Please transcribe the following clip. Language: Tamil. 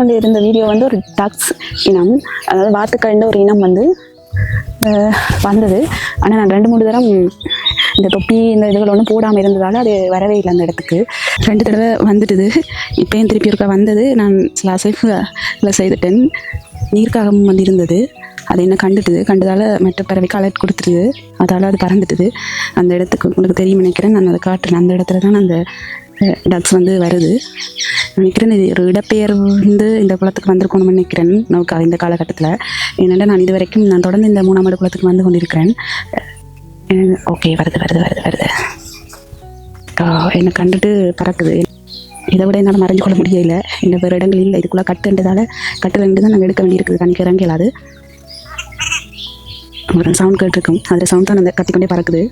கொண்டு இருந்த வீடியோ வந்து ஒரு டக்ஸ் இனம் அதாவது வாத்துக்கள்ன்ற ஒரு இனம் வந்து வந்தது. ஆனால் நான் ரெண்டு மூணு தரம் இந்த தொப்பி இந்த இதுகள் ஒன்றும் போடாமல் இருந்ததால் அது வரவே இல்லை அந்த இடத்துக்கு. ரெண்டு தடவை வந்துட்டுது இப்போயும் திருப்பி இருக்க வந்தது. நான் சில அசைஃபில் செய்துட்டேன் நீர்க்காகம் வந்து இருந்தது அது என்ன கண்டுட்டுது கண்டதால் மற்ற பறவைக்கு அலர்ட் கொடுத்துருது அதால் அது பறந்துட்டுது அந்த இடத்துக்கு உங்களுக்கு தெரியும் நினைக்கிறேன். நான் அதை காட்டுறேன். அந்த இடத்துல தான் அந்த டக்ஸ் வந்து வருது. நினைக்கிறேன். இது ஒரு இடப்பெயர்ந்து இந்த குளத்துக்கு வந்திருக்கணும்னு நினைக்கிறேன். நோக்கா இந்த காலகட்டத்தில். ஏன்னா நான் இது வரைக்கும் நான் தொடர்ந்து இந்த மூணாம் ஆண்டு குளத்துக்கு வந்து கொண்டிருக்கிறேன். ஓகே வருது வருது வருது வருது. என்னை கண்டுட்டு பறக்குது. இதை விட என்னால் மறைஞ்சு கொள்ள முடியல. இந்த வேறு இடங்கள் இல்லை. இதுக்குள்ளே கட்டுன்றதால கட்டு ரெண்டு தான் நாங்கள் எடுக்க வேண்டியிருக்குது கணிக்க இறங்க ஒரு சவுண்ட் கேட்டிருக்கும். அதில் சவுண்ட் தான் அந்த கத்திக்கொண்டே பறக்குது.